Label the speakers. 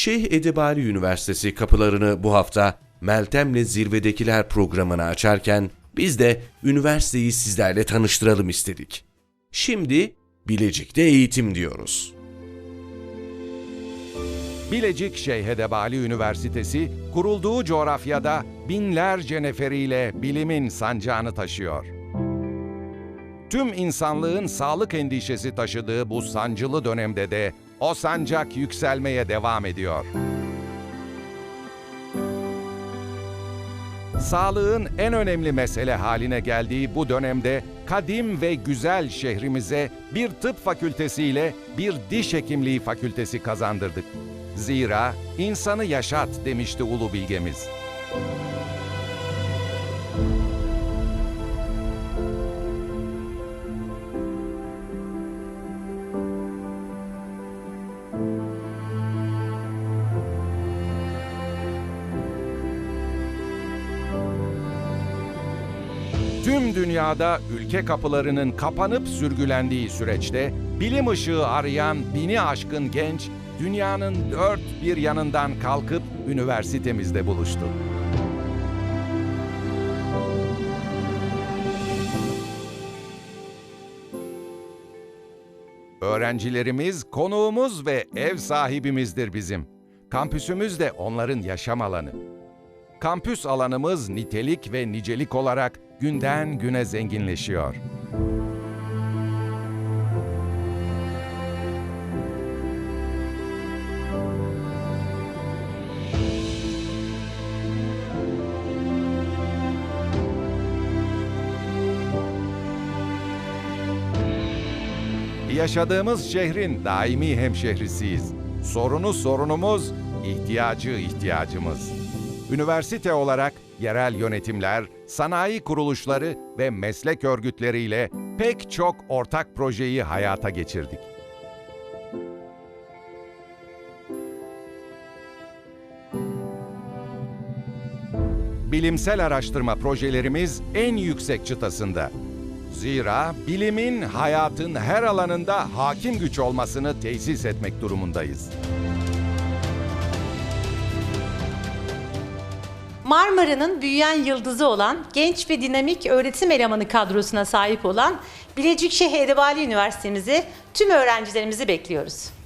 Speaker 1: Şeyh Edebali Üniversitesi kapılarını bu hafta Meltem'le Zirvedekiler programını açarken biz de üniversiteyi sizlerle tanıştıralım istedik. Şimdi Bilecik'te eğitim diyoruz.
Speaker 2: Bilecik Şeyhedebali Üniversitesi kurulduğu coğrafyada binlerce neferiyle bilimin sancağını taşıyor. Tüm insanlığın sağlık endişesi taşıdığı bu sancılı dönemde de o sancak yükselmeye devam ediyor. Sağlığın en önemli mesele haline geldiği bu dönemde kadim ve güzel şehrimize bir tıp fakültesiyle bir diş hekimliği fakültesi kazandırdık. Zira insanı yaşat demişti ulu bilgemiz. Tüm dünyada ülke kapılarının kapanıp sürgülendiği süreçte bilim ışığı arayan bini aşkın genç dünyanın dört bir yanından kalkıp üniversitemizde buluştu. Öğrencilerimiz konuğumuz ve ev sahibimizdir bizim. Kampüsümüz de onların yaşam alanı. Kampüs alanımız nitelik ve nicelik olarak günden güne zenginleşiyor. Yaşadığımız şehrin daimi hemşehrisiyiz. Sorunu sorunumuz, ihtiyacı ihtiyacımız. Üniversite olarak yerel yönetimler, sanayi kuruluşları ve meslek örgütleriyle pek çok ortak projeyi hayata geçirdik. Bilimsel araştırma projelerimiz en yüksek çıtasında. Zira bilimin hayatın her alanında hakim güç olmasını tesis etmek durumundayız.
Speaker 3: Marmara'nın büyüyen yıldızı olan genç ve dinamik öğretim elemanı kadrosuna sahip olan Bilecik Şeyh Edebali Üniversitemizi tüm öğrencilerimizi bekliyoruz.